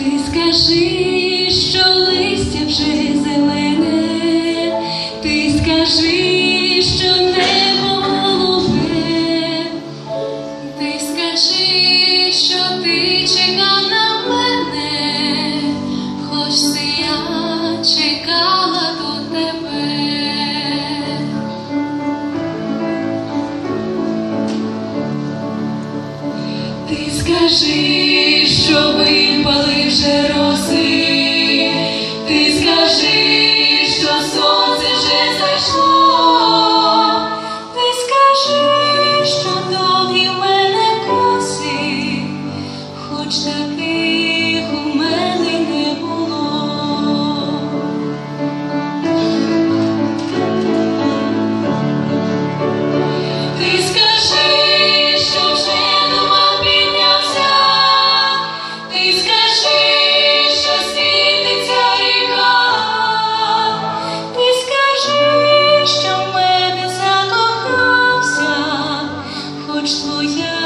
Ти скажи, що листя вже зелене, ти скажи. Ти скажи, що випали вже роз. 昨夜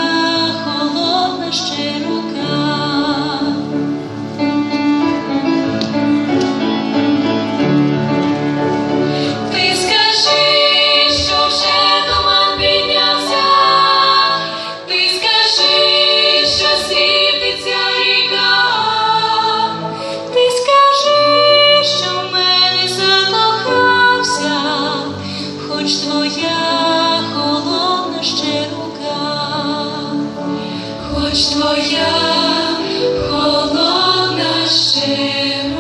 Твоя холодна ще.